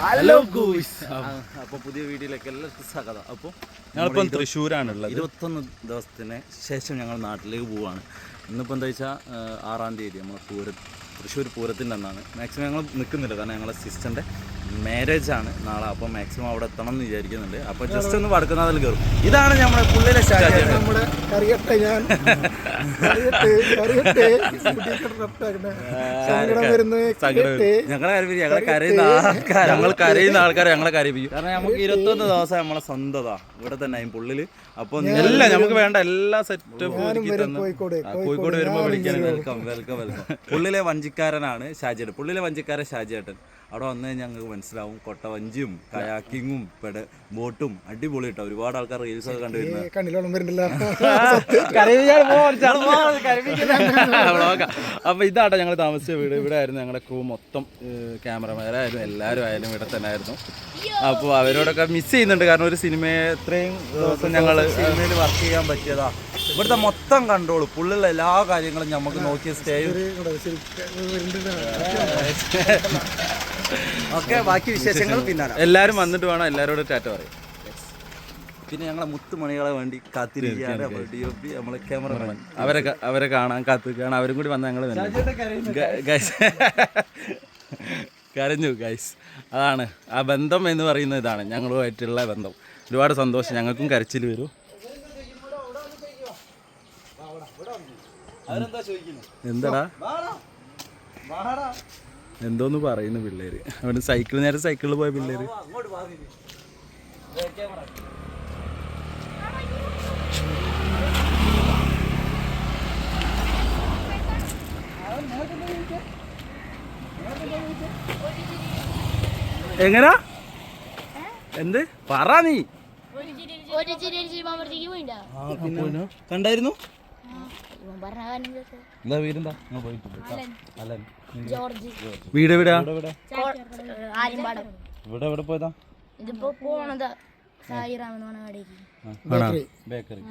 Hello guys അപ്പോൾ പുതിയ വീഡിയോയിലേക്ക് എല്ലാവർക്കും സ്വാഗതം. അപ്പോൾ ഞങ്ങളിപ്പം തൃശ്ശൂരാണുള്ളത്. ഇരുപത്തൊന്ന് ദിവസത്തിന് ശേഷം ഞങ്ങൾ നാട്ടിലേക്ക് പോവാണ്. ഇന്നിപ്പോൾ എന്താ വെച്ചാൽ ആറാം തീയതി നമ്മളെ പൂരം തൃശ്ശൂർ പൂരത്തിന്റെ അന്നാണ്. മാക്സിമം ഞങ്ങൾ നിൽക്കുന്നില്ല. കാരണം ഞങ്ങളുടെ സിസ്റ്ററിന്റെ മാരേജ് ആണ് നാളെ. അപ്പോൾ മാക്സിമം അവിടെ എത്തണം എന്ന് വിചാരിക്കുന്നുണ്ട്. അപ്പോൾ ജസ്റ്റ് ഒന്ന് വടക്കുന്നതിൽ കയറും. ഇതാണ് നമ്മുടെ കറിയട്ടെ. ഞങ്ങളെ കരയിപ്പിക്കും. ഞങ്ങളെ കരയുന്ന ആൾക്കാർ ഞങ്ങൾ കരയുന്ന ആൾക്കാർ ഞങ്ങളെ കരയിപ്പിക്കും. കാരണം നമുക്ക് ഇരുപത്തൊന്ന് ദിവസം നമ്മളെ സ്വന്തതാണ് ഇവിടെ തന്നെ പുള്ളിൽ പുള്ളിൽ അപ്പൊ എല്ലാം നമുക്ക് വേണ്ട എല്ലാ. ആ, കോഴിക്കോട് വരുമ്പോ വിളിക്കാൻ വെൽക്കം വെൽക്കം വെൽക്കം പുള്ളിലെ വഞ്ചിക്കാരനാണ് ഷാജിയേട്ടൻ. പുള്ളിലെ വഞ്ചിക്കാരൻ ഷാജിയേട്ടൻ. അവിടെ വന്നു കഴിഞ്ഞാൽ ഞങ്ങൾക്ക് മനസ്സിലാവും. കൊട്ടവഞ്ചിയും കയാക്കിങ്ങും പെട ബോട്ടും അടിപൊളി കേട്ടോ. ഒരുപാട് ആൾക്കാർ റീൽസ് ഒക്കെ കണ്ടുവരുന്നത്. അപ്പൊ ഇതാട്ടോ ഞങ്ങൾ താമസിച്ച വീട്. ഇവിടെ ആയിരുന്നു ഞങ്ങളുടെ ക്രൂ മൊത്തം ക്യാമറമാരായിരുന്നു എല്ലാവരും ആയാലും ഇവിടെ തന്നെ ആയിരുന്നു. അപ്പോൾ അവരോടൊക്കെ മിസ് ചെയ്യുന്നുണ്ട്. കാരണം ഒരു സിനിമയെ ഇത്രയും ദിവസം ഞങ്ങൾ സിനിമയിൽ വർക്ക് ചെയ്യാൻ പറ്റിയതാ. ഇവിടുത്തെ മൊത്തം കൺട്രോൾ പുള്ളിലുള്ള എല്ലാ കാര്യങ്ങളും നമുക്ക് നോക്കിയ സ്റ്റേ ഓക്കെ ബാക്കി വിശേഷങ്ങൾ പിന്നാലെ. എല്ലാവരും വന്നിട്ട് വേണം എല്ലാവരോടും ടാറ്റ പറയും. പിന്നെ ഞങ്ങളെ മുത്തുമണികളെ വേണ്ടി കാത്തിരിക്കുകയാണ്. നമ്മുടെ ഡി ഒ പി നമ്മളെ ക്യാമറമാൻ അവരെ അവരെ കാണാൻ കാത്തിരിക്കുകയാണ്. അവരും കൂടി വന്ന് ഞങ്ങൾ കരഞ്ഞു ഗൈസ്. അതാണ്. ആ ബന്ധം എന്ന് പറയുന്ന ഇതാണ് ഞങ്ങളുമായിട്ടുള്ള ബന്ധം. ഒരുപാട് സന്തോഷം. ഞങ്ങൾക്കും കരച്ചിൽ വരും. എന്താടാ? എന്തോന്ന് പറയുന്നു പിള്ളേര് അവിടെ സൈക്കിൾ നേരെ സൈക്കിളിൽ പോയ പിള്ളേര് എങ്ങനാ എന്ത് പറ നീ കണ്ടായിരുന്നു വീട് ഇവിടെ എവിടെ? പോയതാ? ഇതിപ്പോ പോണതാ. ബേക്കറി.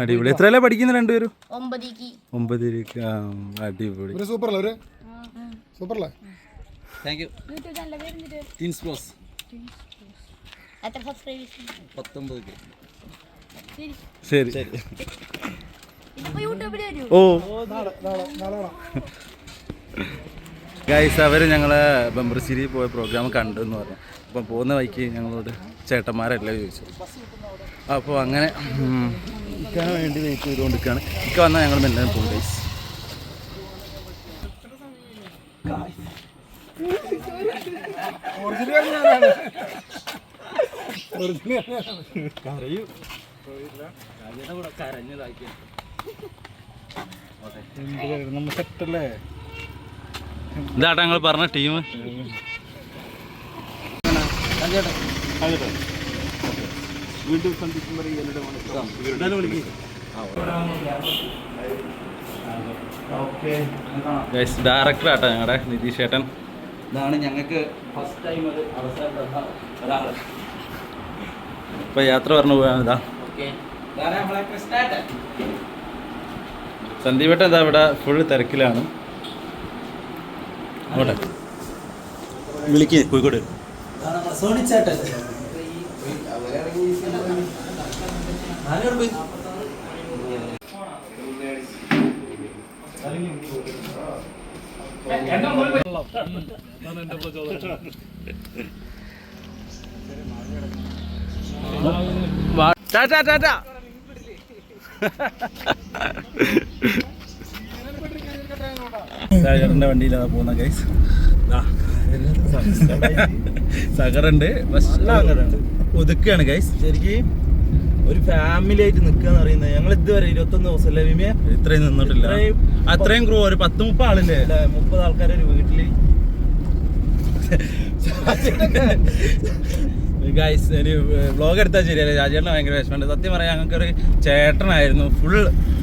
അടിപൊളി. എത്രയല്ലേ പഠിക്കുന്ന രണ്ടുപേരും? ഒമ്പതിക്ക്. ഒമ്പതിലേക്ക്. ആ അടിപൊളി. ഒരു സൂപ്പറല്ലേ ഒരു സൂപ്പറല്ലേ? താങ്ക് യു യൂട്യൂബ് ചാനൽ പേരെന്തിട്ട് ടീൻസ് പ്ലസ് എത്ര സബ്സ്ക്രൈബേഴ്സ് പത്തൊമ്പത് കെ. ശരി. ശരി. ഓ. ഗൈസ് അവർ ഞങ്ങളെ ബംബർശ്ശേരി പോയ പ്രോഗ്രാം കണ്ടു എന്ന് പറഞ്ഞു. അപ്പം പോകുന്ന വഴിക്ക് ഞങ്ങളോട് ചേട്ടന്മാരെല്ലാം ചോദിച്ചു. അപ്പോൾ അങ്ങനെ ഇക്കാൻ വേണ്ടി വെയിറ്റ് ചെയ്തുകൊണ്ടിരിക്കുകയാണ്. ഇക്ക വന്നാൽ ഞങ്ങൾ മെല്ലെ പോകും ഗൈസ് സെറ്റല്ലേ ഇതാട്ടാ ഞങ്ങൾ പറഞ്ഞ ടീം ഗൈസ് ഡയറക്ടർ ആട്ടോ ഞങ്ങളുടെ നിതീഷ് ഏട്ടൻ. ഇതാണ് ഞങ്ങൾക്ക് ഫസ്റ്റ് ടൈം ഒരു അവസരം ഒരാൾ. ഇപ്പൊ യാത്ര പറഞ്ഞു പോകാൻ ഇതാ. കൃഷ്ണേട്ടൻ? സന്ദീപേട്ടൻ എന്താ ഇവിടെ ഫുൾ തിരക്കിലാണ്. അങ്ങോട്ടെ. വിളിക്ക്. കോഴിക്കോട്. സോണിച്ചേട്ടൻ ടാറ്റാ ടാറ്റാ ചേട്ടന്റെ വണ്ടിയിലാണ് പോകുന്ന ഗൈസ് സാഗറുണ്ട് ഒതുക്കാണ് ഗൈസ് ശരിക്കും ഒരു ഫാമിലി ആയിട്ട് നിൽക്കുക എന്ന് പറയുന്നത്. ഞങ്ങൾ ഇതുവരെ ഇരുപത്തൊന്ന് ദിവസം അല്ലേ വിമിയ ഇത്രയും നിന്നിട്ടില്ല. അത്രയും ക്രൂ ഒരു പത്ത് മുപ്പത് ആളില്ലേ അല്ല മുപ്പത് ആൾക്കാരെ ഒരു വീട്ടിൽ. ഗൈസ് ഒരു വ്ളോഗ് എടുത്താൽ ശരിയല്ലേ? രാജേട്ടന് ഭയങ്കര വിഷമമുണ്ട്. സത്യം പറയാം ഞങ്ങൾക്കൊരു ചേട്ടനായിരുന്നു. ഫുൾ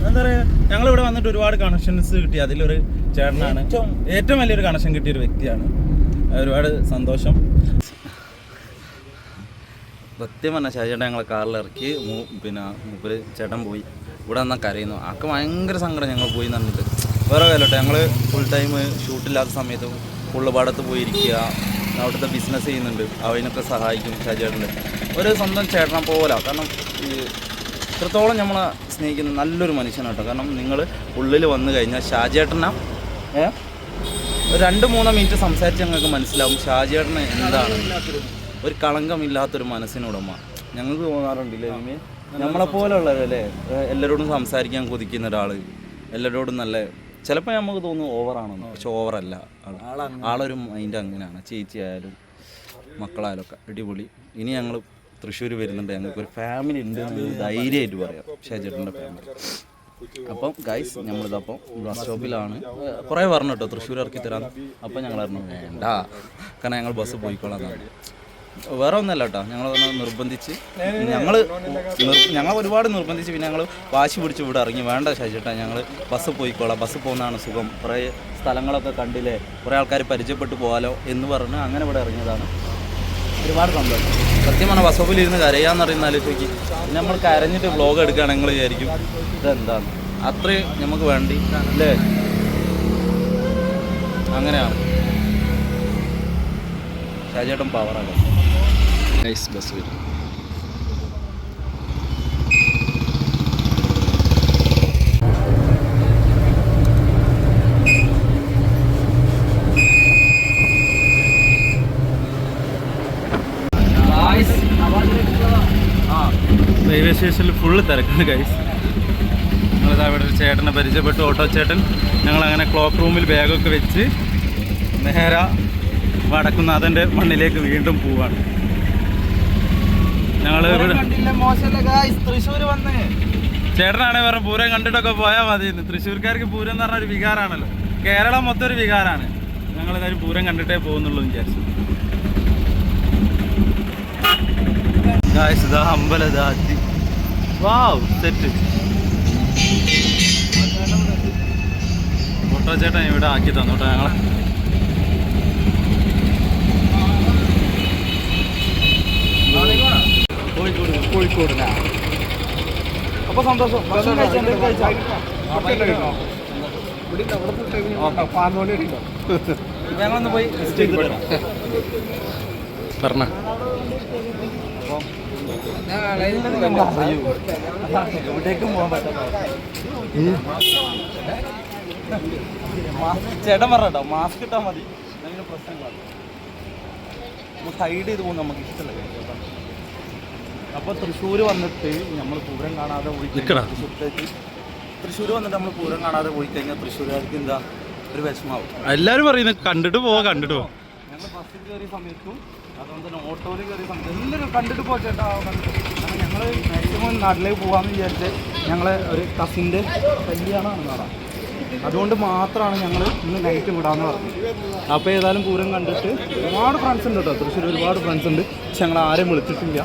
എന്താ പറയുക ഞങ്ങളിവിടെ വന്നിട്ട് ഒരുപാട് കണക്ഷൻസ് കിട്ടി. അതിലൊരു ചേട്ടനാണ്. ഏറ്റവും- വലിയൊരു കണക്ഷൻ കിട്ടിയ ഒരു വ്യക്തിയാണ്. ഒരുപാട് സന്തോഷം. സത്യം പറഞ്ഞ ഷാജേട്ടൻ ഞങ്ങളെ കാറിൽ ഇറക്കി. പിന്നെ മൂപ്പര് ചേട്ടൻ പോയി. ഇവിടെ നിന്നാൽ കരയുന്നു. ആൾക്ക് ഭയങ്കര സങ്കടം ഞങ്ങൾ പോയി നിന്നിട്ട് വേറെ കാര്യമല്ലോ. ഞങ്ങൾ ഫുൾ ടൈം ഷൂട്ടില്ലാത്ത സമയത്ത് ഫുള്ള് പാടത്ത് പോയിരിക്കുക. അവിടുത്തെ ബിസിനസ് ചെയ്യുന്നുണ്ട്. അവനൊക്കെ സഹായിക്കും ഷാജേട്ടന്റെ ഒരു സ്വന്തം ചേട്ടനെ പോലെ. കാരണം ഈ ഇത്രത്തോളം നമ്മളെ സ്നേഹിക്കുന്ന നല്ലൊരു മനുഷ്യനാട്ടോ കാരണം നിങ്ങൾ ഉള്ളിൽ വന്നു കഴിഞ്ഞാൽ ഷാജേട്ടനാ ഒരു രണ്ട് മൂന്ന് മിനിറ്റ് സംസാരിച്ച് ഞങ്ങൾക്ക് മനസ്സിലാവും ഷാജിയേട്ടന് എന്താണ്. ഒരു കളങ്കമില്ലാത്തൊരു മനസ്സിനുടമ. ഞങ്ങൾക്ക് തോന്നാറുണ്ടല്ലേ നമ്മളെ പോലുള്ളവരല്ലേ എല്ലാവരോടും സംസാരിക്കാൻ കൊതിക്കുന്ന ഒരാൾ എല്ലാവരോടും നല്ല ചിലപ്പോൾ നമുക്ക് തോന്നും ഓവറാണെന്ന്. പക്ഷെ ഓവറല്ല ആളൊരു മൈൻഡ് അങ്ങനെയാണ്. ചേച്ചി ആയാലും മക്കളായാലും ഒക്കെ അടിപൊളി. ഇനി ഞങ്ങൾ തൃശ്ശൂർ വരുന്നുണ്ട്. ഞങ്ങൾക്ക് ഒരു ഫാമിലി ഉണ്ട് ധൈര്യമായിട്ട് പറയാം. ഷാജേട്ടന്റെ ഫാമിലി. അപ്പം ഗൈസ് നമ്മളിതപ്പം ബസ് സ്റ്റോപ്പിലാണ് കുറേ പറഞ്ഞു കേട്ടോ തൃശ്ശൂർ ഇറക്കി തരാം അപ്പം ഞങ്ങൾ പറഞ്ഞു വേണ്ട. കാരണം ഞങ്ങൾ ബസ് പോയിക്കോളാം എന്നാണ്. വേറെ ഒന്നല്ല കേട്ടോ ഞങ്ങൾ നിർബന്ധിച്ച് ഞങ്ങൾ ഞങ്ങൾ ഒരുപാട് നിർബന്ധിച്ച് പിന്നെ ഞങ്ങൾ വാശി പിടിച്ച് ഇവിടെ ഇറങ്ങി. വേണ്ട ശശിട്ടാ ഞങ്ങൾ ബസ് പോയിക്കോളാം. ബസ് പോകുന്നതാണ് സുഖം. കുറേ സ്ഥലങ്ങളൊക്കെ കണ്ടില്ലേ? കുറേ ആൾക്കാർ പരിചയപ്പെട്ട് പോകാലോ എന്ന് പറഞ്ഞ് അങ്ങനെ ഇവിടെ ഇറങ്ങിയതാണ്. ഒരുപാട് സന്തോഷം. സത്യം പറഞ്ഞാൽ ഇരുന്ന് കരയാന്ന് പറയുന്ന ആലോചിക്ക് നമ്മൾ കരഞ്ഞിട്ട് വ്ളോഗ് എടുക്കുകയാണെങ്കിൽ വിചാരിക്കും. ഇതെന്താണ്? അത്രയും നമുക്ക് വേണ്ടി അല്ലേ? അങ്ങനെയാണ്. ഷാജേട്ടൻ പവറാണ് നൈസ് ബസ് വരും ആ റെയിൽവേ സ്റ്റേഷനിൽ ഫുള്ള് തിരക്കാണ് ഗൈസ് ഞങ്ങളിതാ ഇവിടെ ഒരു ചേട്ടനെ പരിചയപ്പെട്ടു ഓട്ടോ ചേട്ടൻ. ഞങ്ങളങ്ങനെ ക്ലോക്ക് റൂമിൽ ബാഗൊക്കെ വെച്ച് നേരെ വടക്കുന്നാഥന്റെ മണ്ണിലേക്ക് വീണ്ടും പോവാണ്. ഞങ്ങൾ ചേട്ടനാണെ പറഞ്ഞ പൂരം കണ്ടിട്ടൊക്കെ പോയാൽ മതി തൃശ്ശൂർക്കാർക്ക് പൂരം എന്ന് പറഞ്ഞ ഒരു വികാരമാണല്ലോ കേരളം മൊത്തം ഒരു വികാരമാണ് ഞങ്ങളിതായാലും പൂരം കണ്ടിട്ടേ പോകുന്നുള്ളൂ വിചാരിച്ചു. ഗായ്സ് ഇതാ അമ്പലദാത്തി വാവ് സെറ്റ് ഓട്ടോ ചേട്ടൻ ഇവിടെ ആക്കി തന്നു കേട്ടോ ഞങ്ങളെ. കോഴിക്കോട് കോഴിക്കോട് അപ്പൊ സന്തോഷം. ഭക്ഷണം കഴിച്ചോ? എന്തെങ്കിലും കഴിച്ചോ? ഞങ്ങളൊന്ന് പോയി പറഞ്ഞ. എവിടേക്കും പോകാൻ പറ്റാത്ത ചേട്ടൻ പറഞ്ഞോ മാസ്ക് ഇട്ടാൽ മതി. എന്തെങ്കിലും പ്രശ്നങ്ങളാണ് നമുക്ക് ഹൈഡ് ചെയ്ത് പോകും നമുക്ക് ഇഷ്ടമല്ല. അപ്പോൾ തൃശ്ശൂർ വന്നിട്ട് നമ്മൾ പൂരം കാണാതെ പോയി തൃശ്ശൂരത്തേക്ക് തൃശ്ശൂർ വന്നിട്ട് നമ്മൾ പൂരം കാണാതെ പോയി കഴിഞ്ഞാൽ തൃശ്ശൂരുകാർക്ക് എന്താ? ഒരു വിഷമാവും. എല്ലാരും പറയുന്നത് കണ്ടിട്ട് പോവാ കണ്ടിട്ട് പോവാ. ഞങ്ങൾ ബസ്സിൽ കയറിയ സമയത്തും കയറിയ എല്ലാവരും കണ്ടിട്ട് പോ ചേട്ടാ. ഞങ്ങൾ മാക്സിമം നാട്ടിലേക്ക് പോകാമെന്ന് വിചാരിച്ച് ഞങ്ങളെ ഒരു കസിന്റെ കല്യാണമാണ് നാടാ. അതുകൊണ്ട് മാത്രമാണ് ഞങ്ങൾ ഇന്ന് നൈറ്റ് വിടാമെന്ന് പറഞ്ഞത്. അപ്പോൾ ഏതായാലും പൂരം കണ്ടിട്ട് ഒരുപാട് ഫ്രണ്ട്സ് ഉണ്ട് കേട്ടോ. തൃശ്ശൂർ ഒരുപാട് ഫ്രണ്ട്സ് ഉണ്ട്. പക്ഷെ ഞങ്ങൾ ആരെയും വിളിച്ചിട്ടില്ല.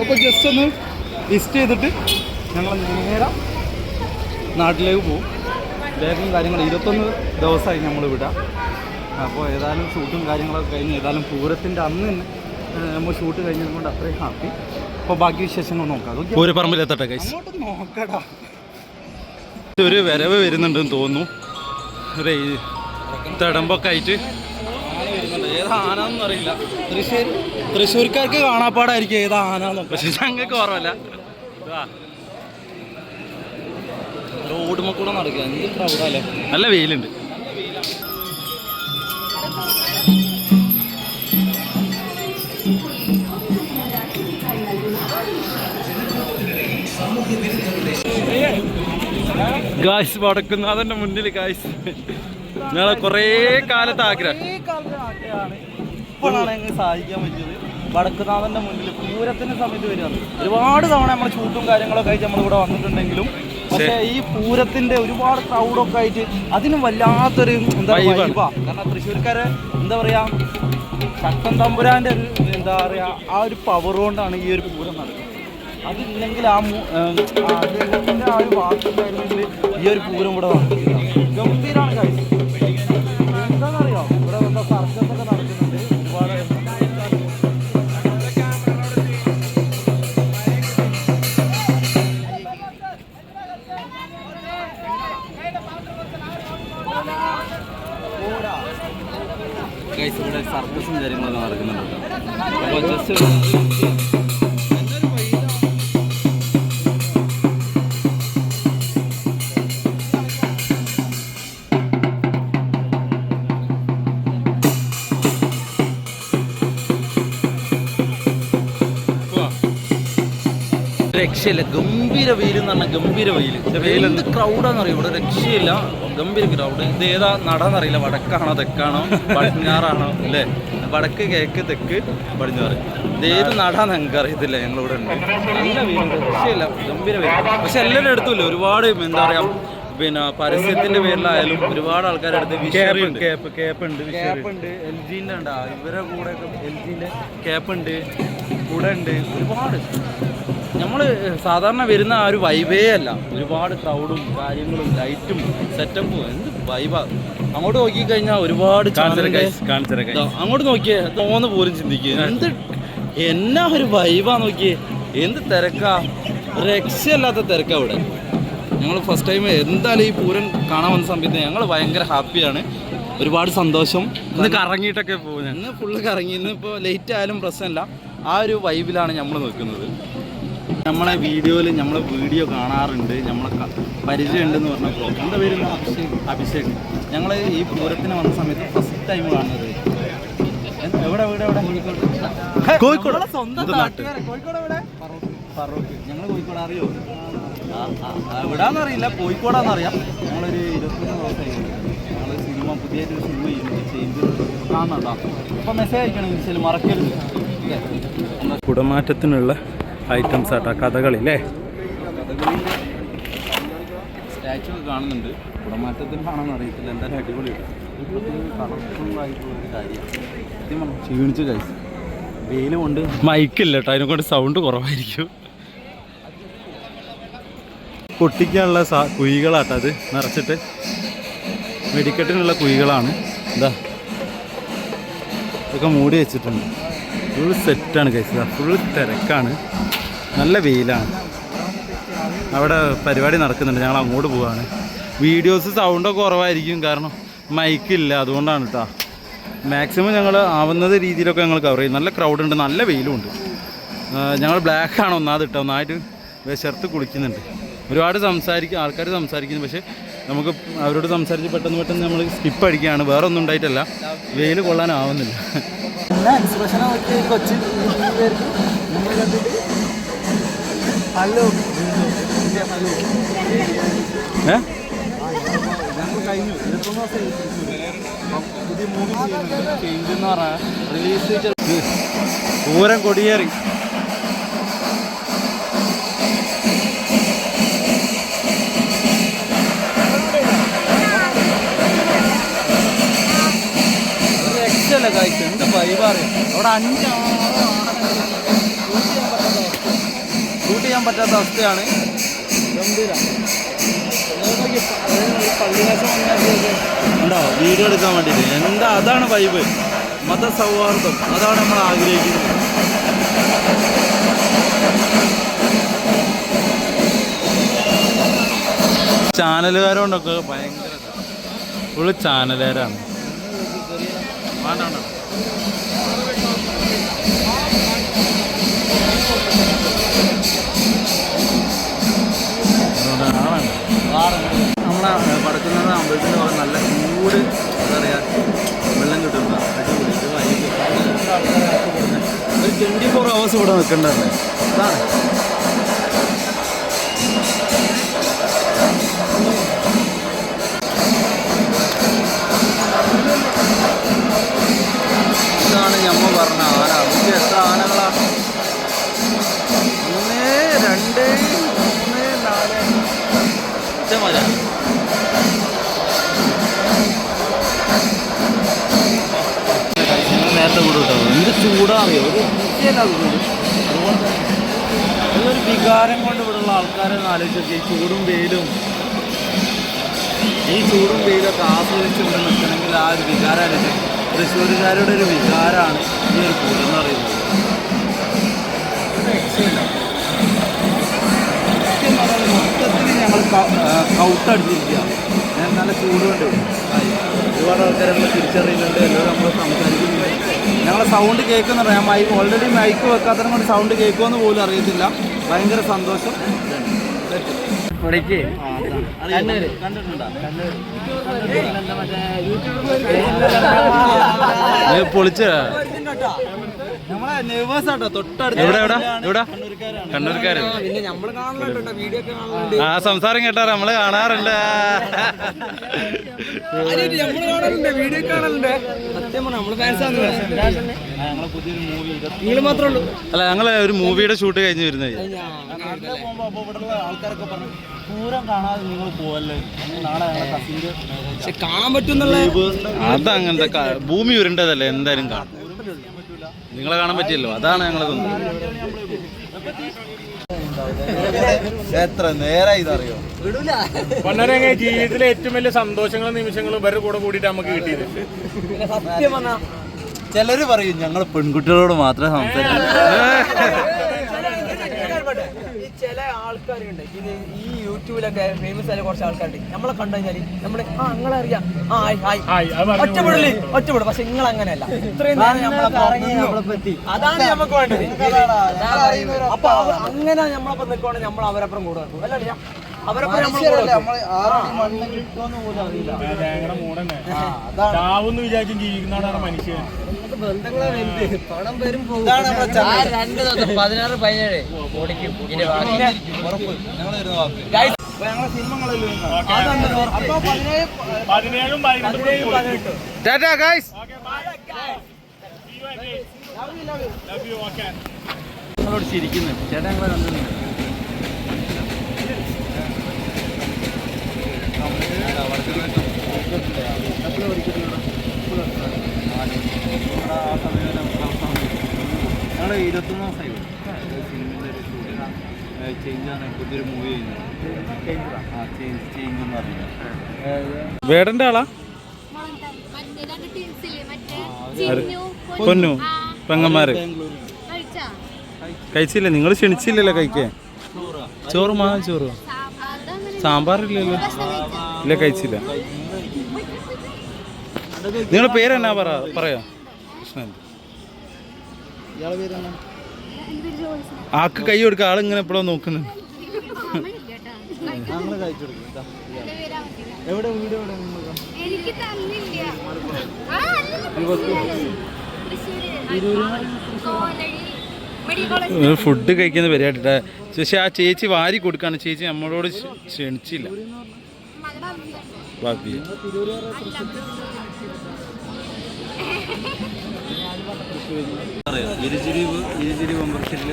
അപ്പോൾ ജസ്റ്റ് ഒന്ന് ലിസ്റ്റ് ചെയ്തിട്ട് ഞങ്ങൾ നേരെ നാട്ടിലേക്ക് പോകും വേഗം കാര്യങ്ങൾ ഇരുപത്തൊന്ന് ദിവസമായി നമ്മൾ വിടാം അപ്പോൾ ഏതായാലും ഷൂട്ടും കാര്യങ്ങളൊക്കെ കഴിഞ്ഞ് ഏതായാലും പൂരത്തിന്റെ അന്ന് തന്നെ നമ്മൾ ഷൂട്ട് കഴിഞ്ഞത് കൊണ്ട് അത്രയും ഹാപ്പി. അപ്പോൾ ബാക്കി വിശേഷങ്ങൾ നോക്കാം. പൂരപ്പറമ്പിലെത്തട്ടെ കൈസ് നോക്കടാ. ഒരു വരവ് വരുന്നുണ്ടെന്ന് തോന്നുന്നു. ഒരു തടമ്പൊക്കെ ആയിട്ട്. ഏത് ആനാന്നും അറിയില്ല. തൃശ്ശൂർ തൃശ്ശൂർക്കാർക്ക് കാണാപ്പാടായിരിക്കും ഏത് ആനാന്നൊക്കെ പക്ഷെ ഞങ്ങൾക്ക് ഓർമ്മല്ല റോഡുമ്മ കൂടെ നടക്കുക. എന്ത് പ്രൗഡല്ലേ നല്ല വെയിലുണ്ട്. ഗായ്സ് വടക്കുന്നാഥന്റെ മുന്നിൽ ഗായ്സ് ഞങ്ങളെ കുറേ കാലത്ത് ആഗ്രഹം. ഇപ്പോഴാണ് സാധിക്കാൻ പറ്റിയത്. വടക്കുനാഥന്റെ മുന്നിൽ പൂരത്തിന്റെ സമയത്ത് വരികയാണ് ഒരുപാട് തവണ നമ്മൾ ചൂട്ടും കാര്യങ്ങളൊക്കെ ആയിട്ട് നമ്മളിവിടെ വന്നിട്ടുണ്ടെങ്കിലും പക്ഷേ ഈ പൂരത്തിന്റെ ഒരുപാട് ക്രൗഡൊക്കെ ആയിട്ട് അതിന് വല്ലാത്തൊരു എന്താ പറയുക കാരണം തൃശ്ശൂർക്കാരെ എന്താ പറയാ ശക്തൻ തമ്പുരാന്റെ ഒരു എന്താ പറയാ ആ ഒരു പവർ കൊണ്ടാണ് ഈ ഒരു പൂരം നടക്കുന്നത്. അതില്ലെങ്കിൽ ആ മു- ആ ഒരു വാക്കുണ്ടായിരുന്നെങ്കിൽ ഈ ഒരു പൂരം ഇവിടെ ഗംഭീരാണ് കാര്യം എന്താണെന്നറിയോ ഇവിടെ നടക്കുന്നുണ്ട്. ഇവിടെ സർക്കസ് കാര്യങ്ങളൊക്കെ നടക്കുന്നുണ്ട്. അപ്പോൾ ജസ്റ്റ് രക്ഷയില്ല. ഗംഭീര വെയിൽ എന്ന് പറഞ്ഞാൽ ഗംഭീര വെയിൽ വെയിലെന്ത് ക്രൗഡാന്ന് അറിയോ ഇവിടെ രക്ഷയില്ല. ഗംഭീര ക്രൗഡ് ഇത് ഏതാ നടന്നറിയില്ല. വടക്കാണോ തെക്കാണോ? പടിഞ്ഞാറാണോ? അല്ലേ വടക്ക് കേക്ക് തെക്ക് പടിഞ്ഞാറ്. ഇത് ഏത് നടാന്ന് ഞങ്ങൾക്ക് അറിയത്തില്ല ഞങ്ങളിവിടെ ഉണ്ട്. നല്ല വെയിൽ രക്ഷയില്ല. ഗംഭീര വെയിൽ പക്ഷെ എല്ലാവരും എടുത്തില്ല? ഒരുപാട് എന്താ പറയാ പിന്നെ പരസ്യത്തിന്റെ പേരിലായാലും ഒരുപാട് ആൾക്കാരുടെ അടുത്ത് ഉണ്ട്. കേപ്പ് കേപ്പ് ഉണ്ട് എൽ ജിന്റെ ഉണ്ടാ. ഇവരെ കൂടെ എൽ ജിന്റെ ക്യാപ്പ് ഉണ്ട്. കൂടെ ഉണ്ട്. ഒരുപാട്. നമ്മൾ സാധാരണ വരുന്ന ആ ഒരു വൈബേ അല്ല. ഒരുപാട് ക്രൗഡും കാര്യങ്ങളും ലൈറ്റും സെറ്റപ്പും എന്ത് വൈബാ അങ്ങോട്ട് നോക്കിക്കഴിഞ്ഞാൽ ഒരുപാട് അങ്ങോട്ട് നോക്കിയേ തോന്നു പോലും ചിന്തിക്കുക എന്ത് എന്നാ ഒരു വൈബാ നോക്കിയേ. എന്ത് തിരക്കാ. രക്ഷയല്ലാത്ത തിരക്കാ ഇവിടെ. ഞങ്ങൾ ഫസ്റ്റ് ടൈം എന്തായാലും ഈ പൂരം കാണാൻ വന്ന സമയത്ത് ഞങ്ങൾ ഭയങ്കര ഹാപ്പിയാണ് ഒരുപാട് സന്തോഷം. ഇന്ന് കറങ്ങിയിട്ടൊക്കെ പോകുന്നത് ഇന്ന് ഫുള്ള് കറങ്ങി. ഇന്നിപ്പോൾ ലേറ്റ് ആയാലും പ്രശ്നമില്ല ആ ഒരു വൈബിലാണ് നമ്മൾ നിൽക്കുന്നത്. നമ്മളെ വീഡിയോയിൽ നമ്മളെ വീഡിയോ കാണാറുണ്ട് നമ്മളെ പരിചയമുണ്ട് പരിചയമുണ്ടെന്ന് പറഞ്ഞപ്പോൾ എന്താ പേര് അഭിഷേക്. ഞങ്ങൾ ഈ പൂരത്തിന് വന്ന സമയത്ത് ഫസ്റ്റ് ടൈം കാണുന്നത്. എവിടെ എവിടെ എവിടെ? കോഴിക്കോട്. സ്വന്തം. കോഴിക്കോട് എവിടെ? ഫറൂഖ് ഞങ്ങൾ കോഴിക്കോട് അറിയോ? എവിടാന്നറിയില്ല. കോഴിക്കോടാന്നറിയാം. ഞങ്ങളൊരു ഇരുപത്തൊന്ന് ദിവസമായി. ഞങ്ങൾ സിനിമ പുതിയൊരു സിനിമ ചെയ്യുന്നത് കാണാം അപ്പോൾ മെസ്സേജ് അയക്കണം ഇൻസ്റ്റയിൽ മറക്കരുത്? കുടമാറ്റത്തിനുള്ള ഐറ്റംസ് ആട്ടാ കഥകളി അല്ലേ സ്റ്റാച്ചു കാണുന്നുണ്ട്. കാണുന്നുണ്ട് കാണാൻ അറിയത്തില്ല. എന്തായാലും അടിപൊളിയാണ് ക്ഷീണിച്ച് കഴിച്ചു വെയിൽ കൊണ്ട് മൈക്കില്ല കേട്ടോ അതിനെ കൊണ്ട് സൗണ്ട് കുറവായിരിക്കും. പൊട്ടിക്കാനുള്ള സാ കുഴികളാട്ടോ അത് നിറച്ചിട്ട്. വെടിക്കെട്ടിനുള്ള കുഴികളാണ്. എന്താ ഇതൊക്കെ മൂടി വെച്ചിട്ടുണ്ട്. ഫുൾ സെറ്റാണ് കഴിച്ചത് ഫുൾ തിരക്കാണ്. നല്ല വെയിലാണ്. അവിടെ പരിപാടി നടക്കുന്നുണ്ട്. ഞങ്ങൾ അങ്ങോട്ട് പോവാണ്. വീഡിയോസ് സൗണ്ടൊക്കെ കുറവായിരിക്കും. കാരണം മൈക്കില്ല അതുകൊണ്ടാണ് കേട്ടോ മാക്സിമം ഞങ്ങൾ ആവുന്നത് രീതിയിലൊക്കെ ഞങ്ങൾ കവർ ചെയ്യും. നല്ല ക്രൗഡ് ഉണ്ട്. നല്ല വെയിലും ഉണ്ട്. ഞങ്ങൾ ബ്ലാക്ക് ആണ് ഒന്നാമത് ഇട്ടോ ഒന്നായിട്ട് വിശർത്ത് കുളിക്കുന്നുണ്ട്. ഒരുപാട് സംസാരിക്കും ആൾക്കാർ സംസാരിക്കുന്നു. പക്ഷേ നമുക്ക് അവരോട് സംസാരിച്ച് പെട്ടെന്ന് പെട്ടെന്ന് നമ്മൾ സ്കിപ്പ് അടിക്കുകയാണ്. വേറെ ഒന്നും ഉണ്ടായിട്ടല്ല വെയിൽ കൊള്ളാനാവുന്നില്ല കൊച്ചു. ഞങ്ങൾ കഴിഞ്ഞു ഇരുപത്തൊന്ന് പുതിയ മൂവി ചെയ്യുന്നുണ്ട്. ചേഞ്ച് എന്ന് പറഞ്ഞാൽ റിലീസ് പൂരം കൊടിയേറി. കാഴ്ച എന്ത് വൈബാറിയും അവിടെ അഞ്ച് ഷൂട്ട് ചെയ്യാൻ പറ്റാത്ത അവസ്ഥയാണ്. ഗംഭീര. ഉണ്ടോ വീഡിയോ എടുക്കാൻ വേണ്ടിയിട്ട് എന്താ? അതാണ് വൈബ് മതസൗഹാർദ്ദം. അതാണ് നമ്മൾ ആഗ്രഹിക്കുന്നത്. ചാനലുകാരോണ്ടൊക്കെ ഭയങ്കര ഫുള്ള് ചാനലുകാരാണ്. വേണ്ട നമ്മളെ പടക്കുന്നത് അമ്പലത്തിന്റെ ഭാഗം നല്ല ചൂട് എന്താ പറയുക വെള്ളം കിട്ടുന്ന അടിപൊളി. ഒരു ട്വന്റി ഫോർ അവേഴ്സ് ഇവിടെ നിൽക്കേണ്ടതല്ലേ അതാണ്. ഇതാണ് ഞമ്മ പറഞ്ഞ ആന. അതിന്റെ എത്ര ആനകളാണ് ഒന്ന് രണ്ട് മൂന്ന് നാല്. മല നേരത്തെ കൂടെ എന്ത് ചൂടാറിയോ ഒരു അതുകൊണ്ട് അതൊരു വികാരം കൊണ്ട് ഇവിടെയുള്ള ആൾക്കാരെ ആലോചിച്ച് ഈ ചൂടും വെയിലും ഈ ചൂടും വെയിലൊക്കെ ആസ്വദിച്ച് ഇവിടെ നിൽക്കണമെങ്കിൽ ആ ഒരു വികാരം ആലോചിച്ച് തൃശ്ശൂരുകാരുടെ ഒരു വികാരമാണ് ഈ ഒരു പൂരം എന്ന് പറയുന്നത്. മൊത്തത്തിൽ ഞങ്ങൾ കൗട്ടടിച്ചിരിക്കുകയാണ് ഞാൻ നല്ല ചൂടുകൊണ്ട് ഒരുപാട് ആൾക്കാർ നമ്മൾ തിരിച്ചറിയുന്നുണ്ട് എല്ലാവരും നമ്മൾ സംസാരിക്കുന്നുണ്ട്. ഞങ്ങൾ സൗണ്ട് കേൾക്കുന്നുണ്ട്. ഞാൻ മൈക്ക് ഓൾറെഡി മൈക്ക് വെക്കാത്തതിനെ കൊണ്ട് സൗണ്ട് കേൾക്കുമെന്ന് പോലും അറിയത്തില്ല. ഭയങ്കര സന്തോഷം. പൊളിച്ച ആ സംസാരം കേട്ടാ നമ്മൾ കാണാറുണ്ട്. വീഡിയോ കാണലുണ്ട് അല്ല ഞങ്ങൾ ഒരു മൂവിയുടെ ഷൂട്ട് കഴിഞ്ഞ് വരുന്നത്. ആൾക്കാരൊക്കെ പറഞ്ഞു പൂരം കാണാതെ നിങ്ങൾ പോവല്ലേ? കാണാൻ പറ്റുന്നുള്ള അതങ്ങനത്തെ അങ്ങനത്തെ ഭൂമി ഉരുണ്ടതല്ലേ എന്തായാലും കാണും. നിങ്ങളെ കാണാൻ പറ്റിയല്ലോ. അതാണ് ഞങ്ങളെ എത്ര നേരായി ഇതറിയോ? പൊന്നരങ്ങ ജീവിതത്തിലെ ഏറ്റവും വലിയ സന്തോഷങ്ങളും നിമിഷങ്ങളും ഇവരുടെ കൂടെ കൂടിയിട്ട് നമുക്ക് കിട്ടിയത്. സത്യം പറഞ്ഞാ ചിലര് പറയും ഞങ്ങൾ പെൺകുട്ടികളോട് മാത്രമേ സംസാരിക്കൂ. ചില ആൾക്കാരുണ്ട്. ഇത് ഈ യൂട്യൂബിലൊക്കെ ഫേമസ് ആയ കുറച്ച് ആൾക്കാരുണ്ട്. നമ്മളെ കണ്ടു കഴിഞ്ഞാൽ നമ്മൾ ആ നിങ്ങളെ അറിയാം. ആ ഹായ് ഹായ്. ഒറ്റപ്പെടൽ ഒറ്റപ്പെടും പക്ഷെ നിങ്ങൾ അങ്ങനെയല്ല. ഇത്രയും നേരം നമ്മളെ. അതാണ് നമുക്ക് വേണ്ടത്. അപ്പൊ അങ്ങനെ നമ്മളൊപ്പം നിൽക്കുവാണെങ്കിൽ നമ്മൾ അവരപ്പുറം കൂടെ നിൽക്കും അല്ല ചാവെന്ന് വിചാരിച്ചും ജീവിക്കുന്നതാണ് മനുഷ്യൻ. പതിനാറ് പതിനേഴ്. ഓടിക്കും. പതിനേഴ് ടാറ്റാ ഗൈസ് നിങ്ങളോട് ചിരിക്കുന്നു. ചേട്ടാ ഞങ്ങളെ കണ്ടിട്ടുണ്ട് ഞങ്ങൾ ഇരുപത്തൊന്ന് ദിവസമായി. വേടന്റെ ആളാ? പൊന്നു. പെങ്ങന്മാര്. കഴിച്ചാ കഴിച്ചില്ല? നിങ്ങൾ ക്ഷണിച്ചില്ലല്ലോ കഴിക്കേ ചോറ് മാ ചോറ്. സാമ്പാറില്ലല്ലോ. ഇല്ല കഴിച്ചില്ല. നിങ്ങളുടെ പേരെന്നാ പറ പറയാ? കൃഷ്ണൻ. ആക്ക് കൈ കൊടുക്ക ആളിങ്ങനെ എപ്പോഴും നോക്കുന്നു. ഞങ്ങൾ കഴിച്ചു കൊടുക്കും ഇതാ. എവിടെ വീട് എവിടെ നിങ്ങൾക്ക് എനിക്ക് തന്നില്ല. ആ, അല്ലല്ല, മെഡിക്കൽ കോളേജ് ഫുഡ് കഴിക്കുന്ന പരിപാടിട്ടാ പക്ഷെ ആ ചേച്ചി വാരി കൊടുക്കാണ്. ചേച്ചി നമ്മളോട് ക്ഷ- ക്ഷണിച്ചില്ല. ബാക്കി. അറിയോ ഇരുചിരി മെമ്പർഷിപ്പിൽ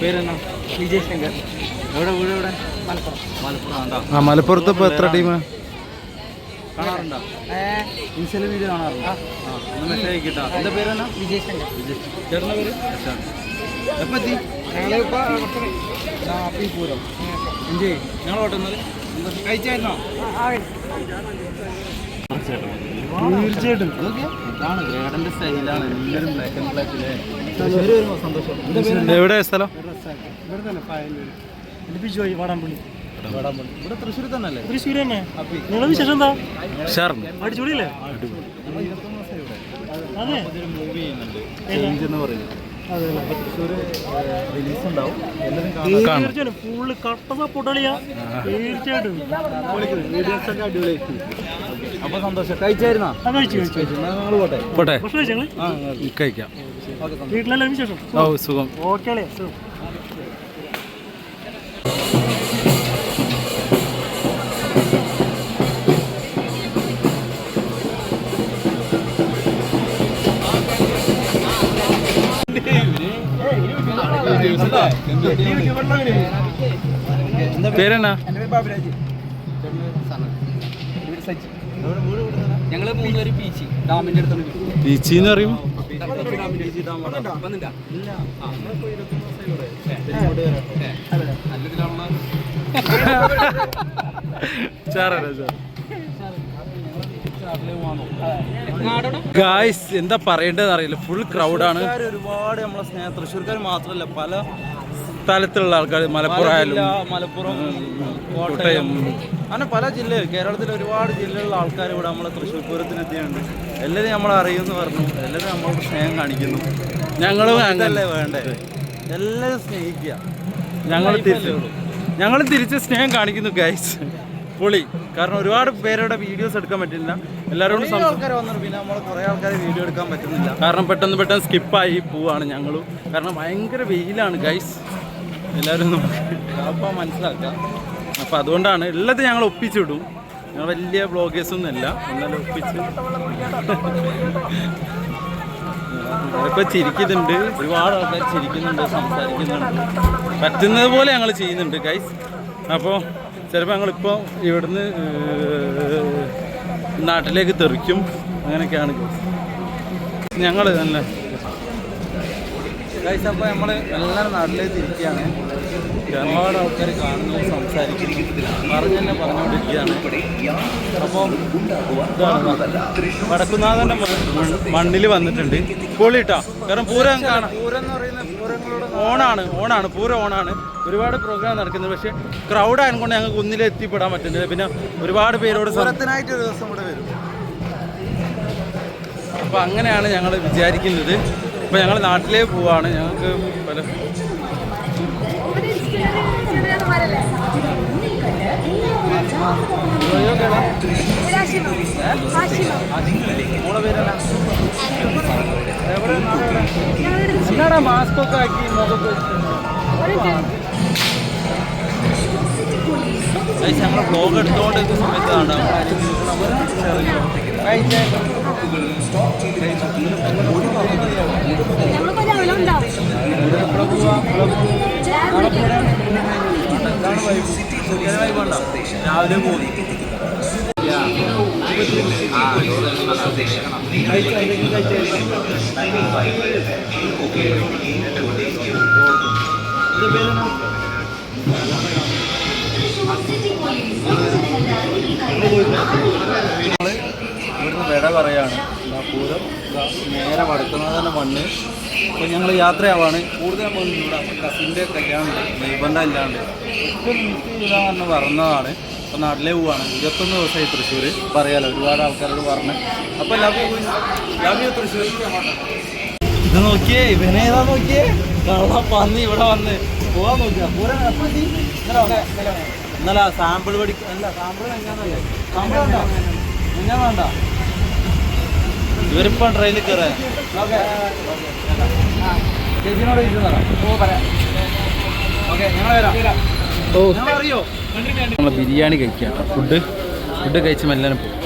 പേരെന്നാ? വിജയ് ശങ്കർ എവിടെ വീട് എവിടെ മലപ്പുറം. മലപ്പുറം. ആ മലപ്പുറത്ത് ഇപ്പോൾ എത്ര ടീം? കാണാറുണ്ടോ? ഇൻസ്റ്റയിൽ വീഡിയോ കാണാറുണ്ടോ? ആ. ഒന്ന് മെസ്സേജ് അയക്കിട്ടോ. എന്താ പേരെന്നാ? വിജയ് ശങ്കർ വിജയ് ചേട്ടന്റെ പേര്? എപ്പോൾ എത്തി? പൂരം ഞങ്ങൾ ഓട്ടുന്നത് കഴിച്ചായിരുന്നോ? തീർച്ചയായിട്ടും. വേടന്റെ സ്റ്റൈലാണ്. എല്ലാവരും ബ്ലാക്ക് ആൻഡ് ബ്ലാക്കിലെ തൃശ്ശൂർ വരുമ്പോൾ സന്തോഷം എന്താ പേര് എവിടെ സ്ഥലം ഇവിടെ തൃശ്ശൂർ തന്നെ അല്ലേ തൃശ്ശൂർ തന്നെ. നിങ്ങളെ വിശേഷം എന്താ? ഉഷാറുണ്ട് അടിച്ചുപൊളിയല്ലേ? അതെ. മൂവി ചെയ്യുന്നുണ്ട്. തീർച്ചയായിട്ടും. ഫുള്ള് കട്ട തീർച്ചയായിട്ടും. പോട്ടെ? കഴിക്കാം. വീട്ടിലെല്ലാവരും വിശേഷം? ഓ സുഖം. ഓക്കെ സുഖം. പേരെന്നാ? ഞങ്ങൾ മൂന്നുപേര് പീച്ചി. ഡാമിന്റെ അടുത്താണ് എന്ന് പറയും? ഗായ്സ് എന്താ പറയേണ്ടതെന്ന് അറിയില്ല. ഫുൾ ക്രൗഡാണ് ഒരുപാട് നമ്മളെ സ്നേഹം തൃശ്ശൂർക്കാർ മാത്രമല്ല പല സ്ഥലത്തുള്ള ആൾക്കാർ മലപ്പുറം ആയാലും. മലപ്പുറം കോട്ടയം. അങ്ങനെ പല ജില്ലയിൽ കേരളത്തിലെ ഒരുപാട് ജില്ലകളിലെ ആൾക്കാർ ഇവിടെ നമ്മളെ തൃശ്ശൂർ പൂരത്തിനെത്തിയുണ്ട് എല്ലാവരും നമ്മളെ അറിയുമെന്ന് പറഞ്ഞു. എല്ലാവരും നമ്മളോട് സ്നേഹം കാണിക്കുന്നു. ഞങ്ങളും അങ്ങനല്ലേ വേണ്ടേ? എല്ലാവരും സ്നേഹിക്കുക. ഞങ്ങൾ തിരിച്ചു ഞങ്ങൾ തിരിച്ച് സ്നേഹം കാണിക്കുന്നു ഗൈസ് പൊളി. കാരണം ഒരുപാട് പേരുടെ വീഡിയോസ് എടുക്കാൻ പറ്റില്ല. എല്ലാവരോടും ആൾക്കാർ വന്നിട്ട് പിന്നെ നമ്മൾ കുറേ ആൾക്കാരെ വീഡിയോ എടുക്കാൻ പറ്റുന്നില്ല. കാരണം പെട്ടെന്ന് പെട്ടെന്ന് സ്കിപ്പായി പോവാണ് ഞങ്ങളും. കാരണം ഭയങ്കര വെയിലാണ് ഗൈസ് എല്ലാവരും അപ്പോൾ മനസ്സിലാക്കാം. അപ്പോൾ അതുകൊണ്ടാണ് എല്ലാത്തും ഞങ്ങൾ ഒപ്പിച്ചിടും ഞങ്ങൾ വലിയ ബ്ലോഗേഴ്സ് അല്ല. എന്നാലും ഒപ്പിച്ച്. ഇപ്പൊ ചിരിക്കുന്നുണ്ട്. ഒരുപാട് ആൾക്കാർ ചിരിക്കുന്നുണ്ട് സംസാരിക്കുന്നുണ്ട്. പറ്റുന്നത് പോലെ ഞങ്ങൾ ചെയ്യുന്നുണ്ട് ഗൈസ് അപ്പോൾ ചിലപ്പോൾ ഞങ്ങളിപ്പോൾ ഇവിടുന്ന് നാട്ടിലേക്ക് തെറിക്കും അങ്ങനെയൊക്കെയാണ്. ഞങ്ങൾ നല്ല അപ്പോൾ നമ്മൾ എല്ലാവരും നാട്ടിലേക്ക് തിരിക്കുകയാണ് ഒരുപാട് ആൾക്കാർ കാണുന്നു സംസാരിക്കുന്നു. പറഞ്ഞു തന്നെ പറഞ്ഞുകൊണ്ടിരിക്കുകയാണ് അപ്പോൾ വടക്കുന്നാഥന്റെ മണ്ണിൽ വന്നിട്ടുണ്ട്. പൊളിട്ടാ കാരണം പൂരം കാണാം. പൂരം എന്ന് പറയുന്ന പൂരങ്ങളുടെ ഓണാണ് ഓണാണ് പൂരം ഓണാണ്. ഒരുപാട് പ്രോഗ്രാം നടക്കുന്നത് പക്ഷേ ക്രൗഡ് ആയതുകൊണ്ട് ഞങ്ങൾക്ക് ഒന്നിലെ എത്തിപ്പെടാൻ പറ്റുന്നില്ല. പിന്നെ ഒരുപാട് പേരോട് ഒരു ദിവസം കൂടെ വരും. അപ്പോൾ അങ്ങനെയാണ് ഞങ്ങൾ വിചാരിക്കുന്നത്. ഇപ്പൊ ഞങ്ങൾ നാട്ടിലേ പോവാണ്. ഞങ്ങൾക്ക് പല മോളെ പേരല്ല എന്നാടാ മാസ്ക് ഒക്കെ ആക്കി മുഖത്ത് ഞങ്ങൾ ബ്ലോഗ് എടുത്തുകൊണ്ടിരിക്കുന്ന സമയത്താണ് രാവിലെ പോകുന്നു ഇവിടുന്ന് വിട പറയാണ്. പൂരം. നേരെ വടക്കുന്നത് തന്നെ മണ്ണ്. അപ്പോൾ ഞങ്ങൾ യാത്രയാവാണ്. കൂടുതൽ മണ്ണ് ഇവിടെ കസിന്റെ കല്യാണം ഒറ്റ മിനിറ്റ് ചെയ്താന്ന് പറഞ്ഞതാണ്. അപ്പോൾ നാട്ടിലെ പോവാണ്. ഇരുപത്തൊന്ന് ദിവസമായി തൃശ്ശൂർ പറയാലോ ഒരുപാട് ആൾക്കാരോട് പറഞ്ഞു. അപ്പോൾ love you love you Thrissur ഇത് നോക്കിയേ ഇവനേതാ നോക്കിയേ? കള്ള പന്നി ഇവിടെ വന്ന്. പോവാൻ നോക്കിയാ? പൂരം? ഇന്നലെ? സാമ്പിൾ പഠിക്കും അല്ല സാമ്പിൾ ഞാൻ വേണ്ട ഇവരിപ്പം ട്രെയിനിൽ കയറാൻ ചേച്ചിനോട് ചോദിച്ചു ഓ പറയാം. ഓക്കെ ഞങ്ങൾ വരാം. ഓ. അറിയോ നമ്മൾ ബിരിയാണി കഴിക്കാം ഫുഡ് ഫുഡ് കഴിച്ച് മെല്ലാനും പോകും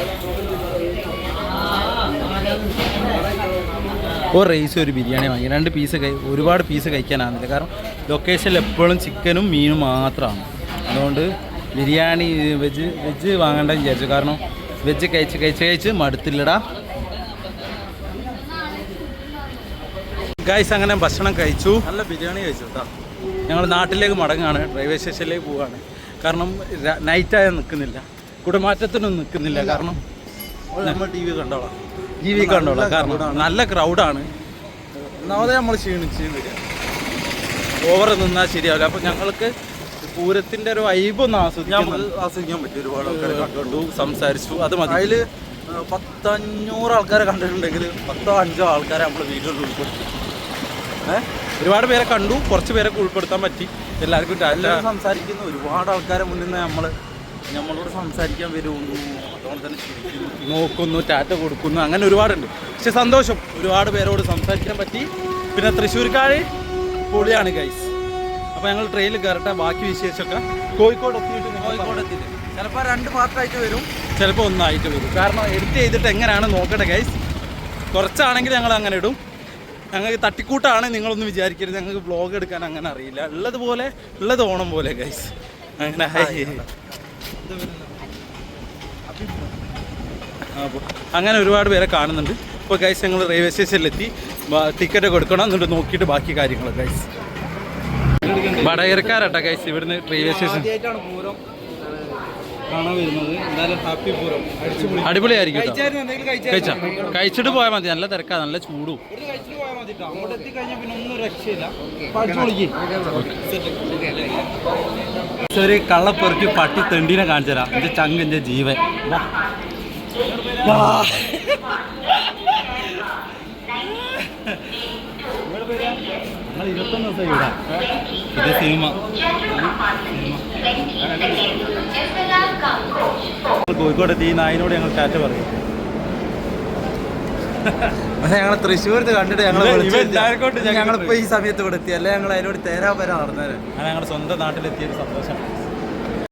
ഒരു റൈസ് ഒരു ബിരിയാണി വാങ്ങി. രണ്ട് പീസ് കഴി ഒരുപാട് പീസ് കഴിക്കാനാകുന്നില്ല കാരണം ലൊക്കേഷനിൽ എപ്പോഴും ചിക്കനും മീനും മാത്രമാണ് അതുകൊണ്ട് ബിരിയാണി വെജ് വെജ് വാങ്ങണ്ടെന്ന് വിചാരിച്ചു. കാരണം വെജ് കഴിച്ച് കഴിച്ച് കഴിച്ച് മടുത്തില്ലടാ. ഗൈസ് അങ്ങനെ ഭക്ഷണം കഴിച്ചു. നല്ല ബിരിയാണി കഴിച്ചു കേട്ടോ. ഞങ്ങൾ നാട്ടിലേക്ക് മടങ്ങാണ് റെയിൽവേ സ്റ്റേഷനിലേക്ക് പോവാണ് കാരണം നൈറ്റായ നിൽക്കുന്നില്ല കുടമാറ്റത്തിനൊന്നും നിൽക്കുന്നില്ല കാരണം നമ്മൾ ടി വി കണ്ടോളാം. ടി വി കണ്ടോളാം. കാരണം നല്ല ക്രൗഡാണ് ഒന്നാമതേ നമ്മൾ ക്ഷീണിച്ച് വരിക. ഓവർ നിന്നാൽ ശരിയാവില്ല. അപ്പം ഞങ്ങൾക്ക് പൂരത്തിന്റെ ഒരു വൈബ് ഒന്ന് ആസ്വദിക്കാൻ ആസ്വദിക്കാൻ പറ്റും. ഒരുപാട് ആൾക്കാരെ കണ്ടു സംസാരിച്ചു. അത് മതി. അതിൽ പത്തഞ്ഞൂറ് ആൾക്കാരെ കണ്ടിട്ടുണ്ടെങ്കിൽ പത്തോ അഞ്ചോ ആൾക്കാരെ നമ്മൾ വീട്ടിൽ ഉൾപ്പെടുത്തി. ഒരുപാട് പേരെ കണ്ടു കുറച്ച് പേരെ ഉൾപ്പെടുത്താൻ പറ്റി. എല്ലാവർക്കും ടാറ്റ സംസാരിക്കുന്ന. ഒരുപാട് ആൾക്കാരെ മുന്നിൽ നിന്ന് നമ്മൾ നമ്മളോട് സംസാരിക്കാൻ വരുന്നു. അതുകൊണ്ട് തന്നെ നോക്കുന്നു ടാറ്റ കൊടുക്കുന്നു അങ്ങനെ ഒരുപാടുണ്ട്. പക്ഷെ സന്തോഷം. ഒരുപാട് പേരോട് സംസാരിക്കാൻ പറ്റി. പിന്നെ തൃശ്ശൂർക്കാർ പൊളിയാണ് ഗൈസ് അപ്പോൾ ഞങ്ങൾ ട്രെയിനിൽ കയറട്ടെ ബാക്കി വിശേഷമൊക്കെ. കോഴിക്കോട് എത്തിയിട്ട് കോഴിക്കോട് എത്തിയിട്ട്. ചിലപ്പോൾ രണ്ട് പാർട്ടായിട്ട് വരും. ചിലപ്പോൾ ഒന്നായിട്ട് വരും. കാരണം എഡിറ്റ് ചെയ്തിട്ട് എങ്ങനെയാണ് നോക്കട്ടെ ഗൈസ് കുറച്ചാണെങ്കിൽ ഞങ്ങൾ അങ്ങനെ ഇടും. ഞങ്ങൾക്ക് തട്ടിക്കൂട്ടാണ് നിങ്ങളൊന്നും വിചാരിക്കരുത്. ഞങ്ങൾക്ക് ബ്ലോഗ് എടുക്കാൻ അങ്ങനെ അറിയില്ല. ഉള്ളതുപോലെ ഉള്ളത് ഓണം പോലെ ഗൈസ് അങ്ങനെ. അപ്പോൾ അങ്ങനെ ഒരുപാട് പേരെ കാണുന്നുണ്ട്. ഇപ്പോൾ ഗൈസ് ഞങ്ങൾ റെയിൽവേ സ്റ്റേഷനിലെത്തി ടിക്കറ്റ് കൊടുക്കണം എന്നിട്ട് നോക്കിയിട്ട് ബാക്കി കാര്യങ്ങൾ ഗൈസ് വടകരക്കാരട്ടോ ഗൈസ് ഇവിടുന്ന് റെയിൽവേ സ്റ്റേഷൻ കാണാൻ വരുന്നത്. എന്തായാലും ഹാപ്പി പൂരം. അടിപൊളിയായിരിക്കും കഴിച്ചാ. കഴിച്ചിട്ട് പോയാൽ മതി. നല്ല തിരക്കാ. നല്ല ചൂടും. ചെറിയ അങ്ങോട്ട് എത്തിക്കഴിഞ്ഞാൽ പിന്നെ ഒന്നും രക്ഷയില്ല. ഒരു കള്ളപ്പൊറുക്കി പട്ടി തെണ്ടിനെ കാണിച്ചരാ എന്റെ ചങ്ക് എന്റെ ജീവൻ. ഇരുപത്തൊന്ന് ദിവസം ഇവിടെ. ഇത് സിനിമ കോഴിക്കോട് ഈ നായിനോട് ഞങ്ങൾ ടാറ്റ പറയും. പക്ഷെ ഞങ്ങൾ തൃശ്ശൂരത്ത് കണ്ടിട്ട് ഞങ്ങൾ ഞങ്ങളിപ്പോ ഈ സമയത്ത് ഇവിടെ എത്തി. അല്ലെ ഞങ്ങൾ അതിനോട് തേരാ പരാ നടന്നത് ഞങ്ങളുടെ സ്വന്തം നാട്ടിലെത്തിയൊരു സന്തോഷം